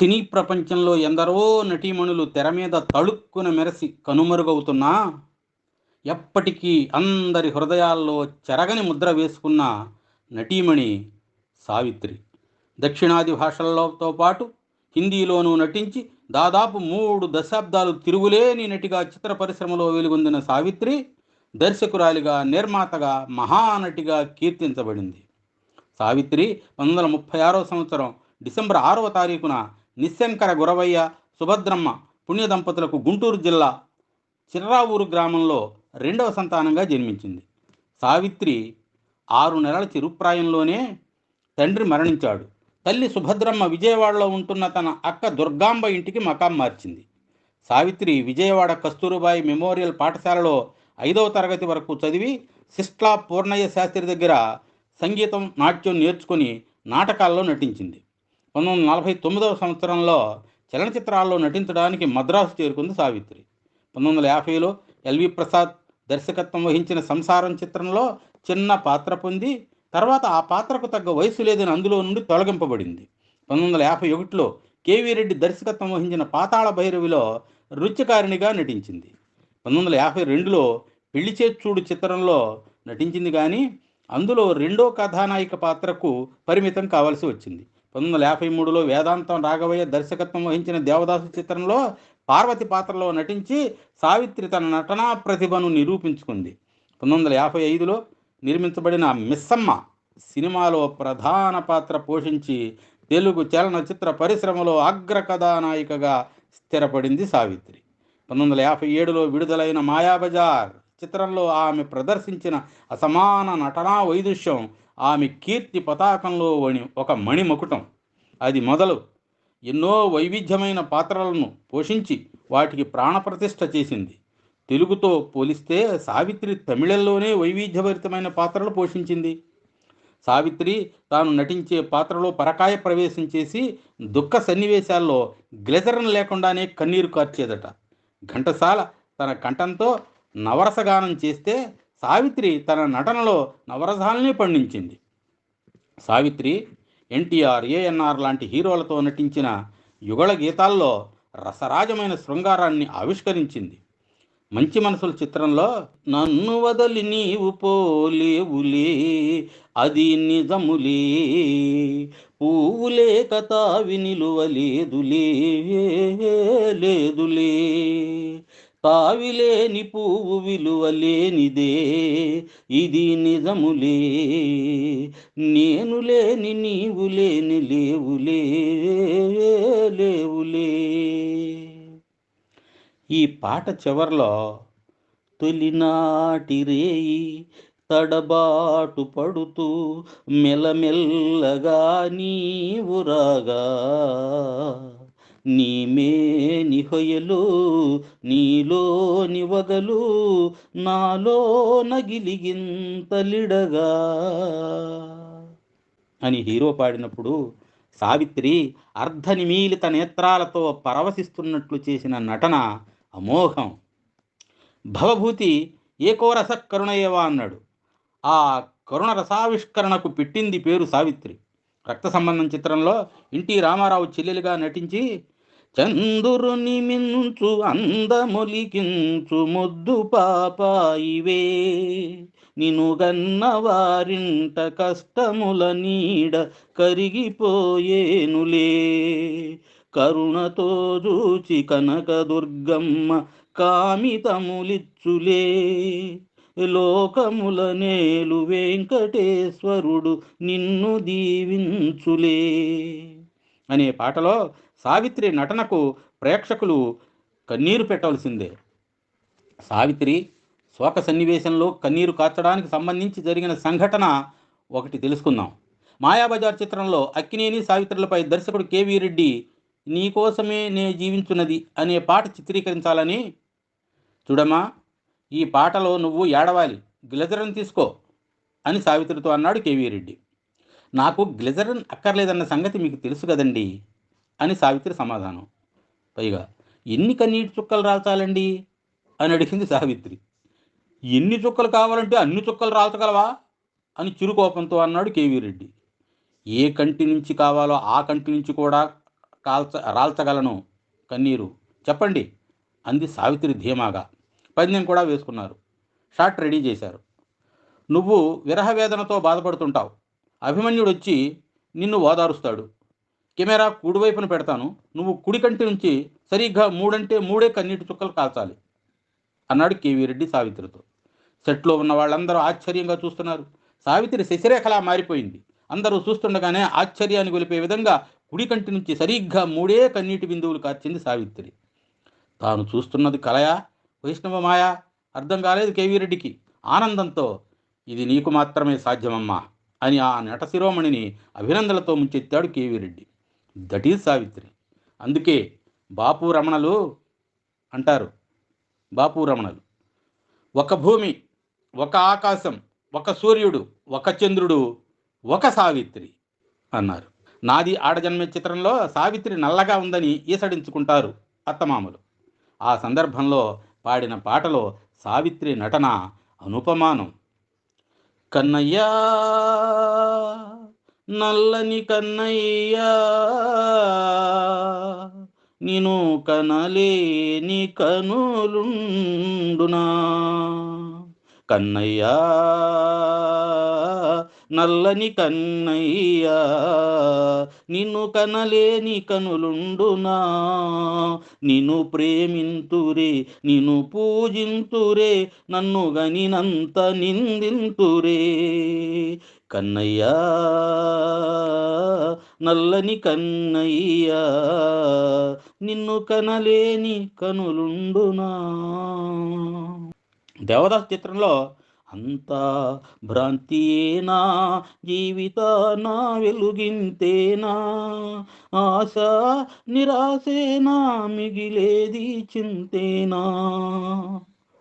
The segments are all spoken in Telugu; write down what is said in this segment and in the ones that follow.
సినీ ప్రపంచంలో ఎందరో నటీమణులు తెర మీద తళుక్కున మెరసి కనుమరుగవుతున్నా ఎప్పటికీ అందరి హృదయాల్లో చెరగని ముద్ర వేసుకున్న నటీమణి సావిత్రి. దక్షిణాది భాషలతో పాటు హిందీలోనూ నటించి దాదాపు మూడు దశాబ్దాలు తిరుగులేని నటిగా చిత్ర పరిశ్రమలో వెలుగొందిన సావిత్రి దర్శకురాలిగా నిర్మాతగా మహానటిగా కీర్తించబడింది. సావిత్రి పంతొమ్మిది వందల ముప్పై ఆరో సంవత్సరం డిసెంబర్ ఆరవ తారీఖున నిశంకర గురవయ్య సుభద్రమ్మ పుణ్య దంపతులకు గుంటూరు జిల్లా చిర్రావూరు గ్రామంలో రెండవ సంతానంగా జన్మించింది. సావిత్రి ఆరు నెలల చిరుప్రాయంలోనే తండ్రి మరణించాడు. తల్లి సుభద్రమ్మ విజయవాడలో ఉంటున్న తన అక్క దుర్గాంబ ఇంటికి మకాం మార్చింది. సావిత్రి విజయవాడ కస్తూరుబాయి మెమోరియల్ పాఠశాలలో ఐదవ తరగతి వరకు చదివి సిస్ట్లా పూర్ణయ్య శాస్త్రి దగ్గర సంగీతం నాట్యం నేర్చుకుని నాటకాల్లో నటించింది. పంతొమ్మిది వందల నలభై తొమ్మిదవ సంవత్సరంలో చలనచిత్రాల్లో నటించడానికి మద్రాసు చేరుకుంది సావిత్రి. పంతొమ్మిది వందల యాభైలో ఎల్వి ప్రసాద్ దర్శకత్వం వహించిన సంసారం చిత్రంలో చిన్న పాత్ర పొంది తర్వాత ఆ పాత్రకు తగ్గ వయసు లేదని అందులో నుండి తొలగింపబడింది. పంతొమ్మిది వందల యాభై ఒకటిలో కేవీ రెడ్డి దర్శకత్వం వహించిన పాతాళ భైరవిలో రుచికారిణిగా నటించింది. పంతొమ్మిది వందల యాభై రెండులో పెళ్ళి చూడు చిత్రంలో నటించింది కానీ అందులో రెండో కథానాయిక పాత్రకు పరిమితం కావాల్సి వచ్చింది. పంతొమ్మిది వందల యాభై మూడులో వేదాంతం రాఘవయ్య దర్శకత్వం వహించిన దేవదాసు చిత్రంలో పార్వతి పాత్రలో నటించి సావిత్రి తన నటనా ప్రతిభను నిరూపించుకుంది. పంతొమ్మిది వందల యాభై ఐదులో నిర్మించబడిన మిస్సమ్మ సినిమాలో ప్రధాన పాత్ర పోషించి తెలుగు చలనచిత్ర పరిశ్రమలో అగ్ర కథానాయికగా స్థిరపడింది సావిత్రి. పంతొమ్మిది వందల యాభై ఏడులో విడుదలైన మాయాబజార్ చిత్రంలో ఆమె ప్రదర్శించిన అసమాన నటనా వైదుష్యం ఆమె కీర్తి పతాకంలో వణి ఒక మణిమకుటం. అది మొదలు ఎన్నో వైవిధ్యమైన పాత్రలను పోషించి వాటికి ప్రాణప్రతిష్ఠ చేసింది. తెలుగుతో పోలిస్తే సావిత్రి తమిళంలోనే వైవిధ్యభరితమైన పాత్రలు పోషించింది. సావిత్రి తాను నటించే పాత్రలో పరకాయ ప్రవేశం చేసి దుఃఖ సన్నివేశాల్లో గ్లెజరం లేకుండానే కన్నీరు కార్చేదట. ఘంటసాల తన కంఠంతో నవరసగానం చేస్తే సావిత్రి తన నటనలో నవరసాలనే పండించింది. సావిత్రి ఎన్టీఆర్ ఏఎన్ఆర్ లాంటి హీరోలతో నటించిన యుగళ గీతాల్లో రసరాజమైన శృంగారాన్ని ఆవిష్కరించింది. మంచి మనసుల చిత్రంలో నన్ను వదలి నీవు పోలేవులే అది నిజములే పువ్వులే కథావి వినిలువలేదులే లేదులే తావిలేని పువ్వు విలువలేనిదే ఇది నిజములే. నేను లేని నీవు లేని లేవులే. లేవులే. ఈ పాట చివరిలో తొలినాటి రేయి తడబాటు పడుతూ మెలమెల్లగా నీవురాగా నీమే నిహయలు నీలో నివగలు నాలో నగిలిగింతలిడగా. అని హీరో పాడినప్పుడు సావిత్రి అర్ధనిమీలిత నేత్రాలతో పరవశిస్తున్నట్లు చేసిన నటన అమోఘం. భవభూతి ఏకోరస కరుణయేవా అన్నాడు. ఆ కరుణ రసావిష్కరణకు పెట్టింది పేరు సావిత్రి. రక్త సంబంధం చిత్రంలో ఎన్టీ రామారావు చెల్లెలుగా నటించి చందురుని మించు అందములికించు ముద్దు పాపాయివే. నిను గన్న వారింట కష్టముల నీడ కరిగిపోయేనులే. కరుణతో చూచి కనక దుర్గమ్మ కామితములిచ్చులే. లోకముల నేలు వెంకటేశ్వరుడు నిన్ను దీవించులే. అనే పాటలో సావిత్రి నటనకు ప్రేక్షకులు కన్నీరు పెట్టవలసిందే. సావిత్రి శోక సన్నివేశంలో కన్నీరు కార్చడానికి సంబంధించి జరిగిన సంఘటన ఒకటి తెలుసుకుందాం. మాయాబజార్ చిత్రంలో అక్కినేని సావిత్రులపై దర్శకుడు కేవీ రెడ్డి నీకోసమే నే జీవించున్నది అనే పాట చిత్రీకరించాలని చూడమ్మా ఈ పాటలో నువ్వు ఏడవాలి గ్లెజరన్ తీసుకో అని సావిత్రితో అన్నాడు కేవీ రెడ్డి. నాకు గ్లిజరన్ అక్కర్లేదన్న సంగతి మీకు తెలుసు కదండీ అని సావిత్రి సమాధానం. పైగా ఎన్ని కన్నీటి చుక్కలు రాల్చాలండి? అని అడిగింది సావిత్రి. ఎన్ని చుక్కలు కావాలంటే అన్ని చుక్కలు రాల్చగలవా? అని చిరుకోపంతో అన్నాడు కేవీ రెడ్డి ఏ కంటి నుంచి కావాలో ఆ కంటి నుంచి కూడా కాల్చ రాల్చగలను కన్నీరు. చెప్పండి అంది సావిత్రి ధీమాగా. పందెం కూడా వేసుకున్నారు. షాట్ రెడీ చేశారు. నువ్వు విరహవేదనతో బాధపడుతుంటావు. అభిమన్యుడు వచ్చి నిన్ను ఓదారుస్తాడు. కెమెరా కుడివైపున పెడతాను. నువ్వు కుడి కంటి నుంచి సరిగ్గా మూడంటే మూడే కన్నీటి చుక్కలు కాల్చాలి. అన్నాడు కేవీ రెడ్డి సావిత్రితో. సెట్లో ఉన్న వాళ్ళందరూ ఆశ్చర్యంగా చూస్తున్నారు. సావిత్రి శశిరేఖలా మారిపోయింది. అందరూ చూస్తుండగానే ఆశ్చర్యాన్ని గొలిపే విధంగా కుడి కంటి నుంచి సరిగ్గా మూడే కన్నీటి బిందువులు కార్చింది సావిత్రి. తాను చూస్తున్నది కలయా? వైష్ణవ మాయా? అర్థం కాలేదు కేవీరెడ్డికి ఆనందంతో ఇది నీకు మాత్రమే సాధ్యమమ్మా అని ఆ నట శిరోమణిని అభినందనలతో ముంచెత్తాడు కేవీరెడ్డి దట్ ఈజ్ సావిత్రి. అందుకే బాపు రమణలు అంటారు. బాపు రమణలు. ఒక భూమి ఒక ఆకాశం ఒక సూర్యుడు ఒక చంద్రుడు ఒక సావిత్రి అన్నారు. నాది ఆడజన్మ చిత్రంలో సావిత్రి నల్లగా ఉందని ఈసడించుకుంటారు అత్తమామలు. ఆ సందర్భంలో పాడిన పాటలో సావిత్రి నటన అనుపమానం. కన్నయ్యా! నల్లని కన్నయ్యా నిను కనలేని కనులుండునా. కన్నయ్యా నల్లని కన్నయ్యా నిన్ను కనలేని కనులుండునా? నిన్ను ప్రేమింతురే నిన్ను పూజింతురే నన్ను గనినంత నిందింతురే. కన్నయ్యా నల్లని కన్నయ్యా నిన్ను కనలేని కనులుండునా? దేవదాస్ చిత్రంలో అంతా భ్రాంతియేనా? జీవితానా వెలుగింతేనా? ఆశ నిరాశేనా? మిగిలేది చింతేనా?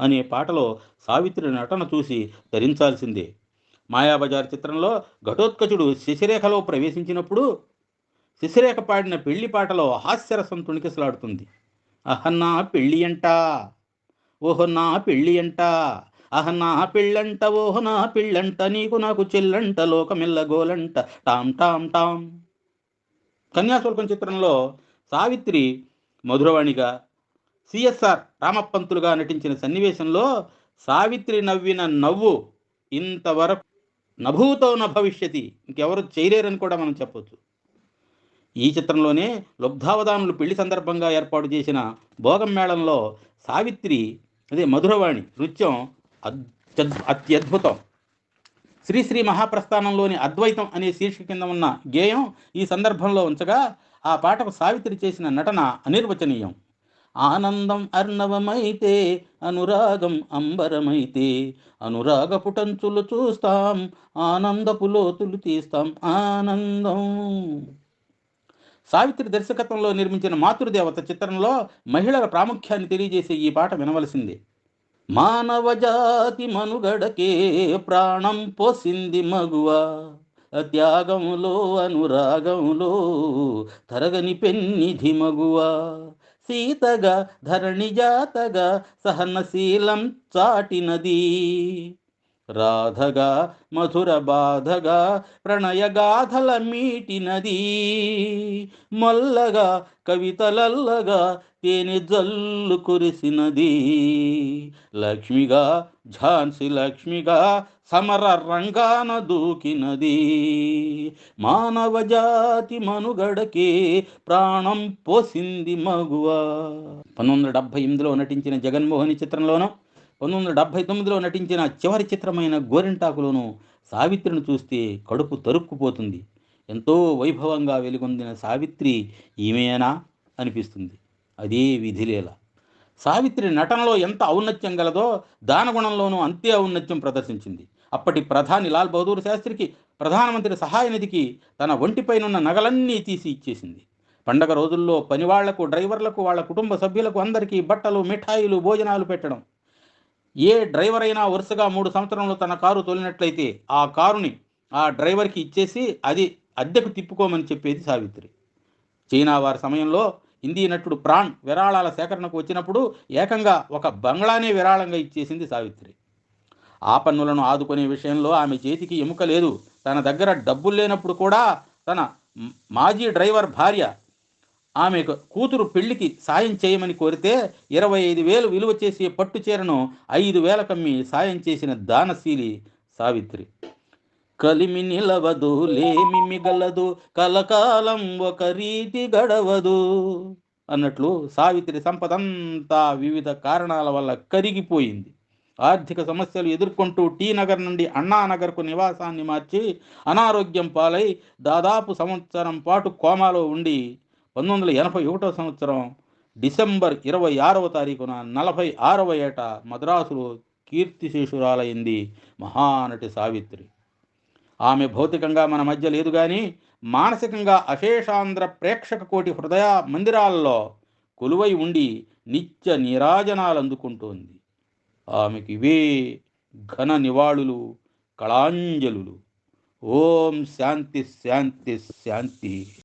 అనే పాటలో సావిత్రి నటన చూసి ధరించాల్సిందే మాయాబజార్ చిత్రంలో ఘటోత్కచుడు శశిరేఖలో ప్రవేశించినప్పుడు శశిరేఖ పాడిన పెళ్ళి పాటలో హాస్యరసం తుణికిసలాడుతుంది. అహన్నా పెళ్ళి అంట ఓహో నా పెళ్ళి అంట అహ నా పెళ్ళంట ఓహో నా పెళ్ళంట నీకు నాకు చెల్లంట లోకమెల్ల గోలంట. టామ్ టామ్ టామ్ కన్యాశుల్కం చిత్రంలో సావిత్రి మధురవాణిగా సిఎస్ఆర్ రామపంతులుగా నటించిన సన్నివేశంలో సావిత్రి నవ్విన నవ్వు ఇంతవరకు నభూతో న భవిష్యతి ఇంకెవరు చేయలేరని కూడా మనం చెప్పొచ్చు. ఈ చిత్రంలోనే లుబ్ధావధానులు పెళ్ళి సందర్భంగా ఏర్పాటు చేసిన భోగం మేళంలో సావిత్రి అదే మధురవాణి నృత్యం అత్యద్భుతం. శ్రీశ్రీ మహాప్రస్థానంలోని అద్వైతం అనే శీర్షిక కింద ఉన్న గేయం ఈ సందర్భంలో ఉంచగా ఆ పాటకు సావిత్రి చేసిన నటన అనిర్వచనీయం. ఆనందం అర్ణవమైతే అనురాగం అంబరమైతే అనురాగ పుటంచులు చూస్తాం ఆనందపు లోతులు తీస్తాం ఆనందం. సావిత్రి దర్శకత్వంలో నిర్మించిన మాతృదేవత చిత్రంలో మహిళల ప్రాముఖ్యాన్ని తెలియజేసే ఈ పాట వినవలసిందే. మానవ జాతి మనుగడకే ప్రాణం పోసింది మగువ. త్యాగములో అనురాగములో తరగని పెన్నిధి మగువ. సీతగా ధరణి జాతగా సహనశీలం చాటినది. రాధగా మధుర బాధగా ప్రణయగాథల మీటినది. మల్లగా కవితలల్లగా తేనె జల్లు కురిసినది. లక్ష్మిగా ఝాన్సీ లక్ష్మిగా సమర రంగాన దూకినది. మానవ జాతి మనుగడకే ప్రాణం పోసింది మగువ. పంతొమ్మిది వందల డెబ్భై ఎనిమిదిలో నటించిన జగన్మోహిని చిత్రంలోనూ పంతొమ్మిది వందల డెబ్భై తొమ్మిదిలో నటించిన చివరి చిత్రమైన గోరింటాకులోను సావిత్రిని చూస్తే కడుపు తరుక్కుపోతుంది. ఎంతో వైభవంగా వెలుగొందిన సావిత్రి ఈమెనా అనిపిస్తుంది. అదే విధిలేల సావిత్రి నటనలో ఎంత ఔన్నత్యం గలదో దానగుణంలోనూ అంతే ఔన్నత్యం ప్రదర్శించింది. అప్పటి ప్రధాని లాల్ బహదూర్ శాస్త్రికి ప్రధానమంత్రి సహాయ నిధికి తన ఒంటిపైనున్న నగలన్నీ తీసి ఇచ్చేసింది. పండగ రోజుల్లో పనివాళ్ళకు డ్రైవర్లకు వాళ్ళ కుటుంబ సభ్యులకు అందరికీ బట్టలు మిఠాయిలు భోజనాలు పెట్టడం. ఏ డ్రైవర్ అయినా వరుసగా మూడు సంవత్సరంలో తన కారు తోలినట్లయితే ఆ కారుని ఆ డ్రైవర్కి ఇచ్చేసి అది అద్దెకు తిప్పుకోమని చెప్పేది సావిత్రి. చైనా వారి సమయంలో హిందీ నటుడు ప్రాణ్ విరాళాల సేకరణకు వచ్చినప్పుడు ఏకంగా ఒక బంగ్లానే విరాళంగా ఇచ్చేసింది సావిత్రి. ఆ పన్నులను ఆదుకునే విషయంలో ఆమె చేతికి ఎముక లేదు. తన దగ్గర డబ్బులు లేనప్పుడు కూడా తన మాజీ డ్రైవర్ భార్య ఆమె కూతురు పెళ్ళికి సాయం చేయమని కోరితే ఇరవై ఐదు వేలు విలువ చేసే పట్టు చీరను ఐదు వేల కమ్మి సాయం చేసిన దానశీలి సావిత్రి. కలిమి నిలవదు లేమి మిగలదు కలకాలం ఒక రీతి గడవదు అన్నట్లు సావిత్రి సంపదంతా వివిధ కారణాల వల్ల కరిగిపోయింది. ఆర్థిక సమస్యలు ఎదుర్కొంటూ టీ నగర్ నుండి అన్నానగర్కు నివాసాన్ని మార్చి అనారోగ్యం పాలై దాదాపు సంవత్సరం పాటు కోమాలో ఉండి పంతొమ్మిది వందల ఎనభై ఒకటో సంవత్సరం డిసెంబర్ ఇరవై ఆరవ తారీఖున నలభై ఆరవ ఏట మద్రాసులో కీర్తిశేషురాలైంది మహానటి సావిత్రి. ఆమె భౌతికంగా మన మధ్య లేదు కానీ మానసికంగా అశేషాంధ్ర ప్రేక్షక కోటి హృదయ మందిరాల్లో కొలువై ఉండి నిత్య నీరాజనాలు అందుకుంటోంది ఆమెకి ఇవే ఘన నివాళులు కళాంజలులు. ఓం శాంతి శాంతి శాంతి.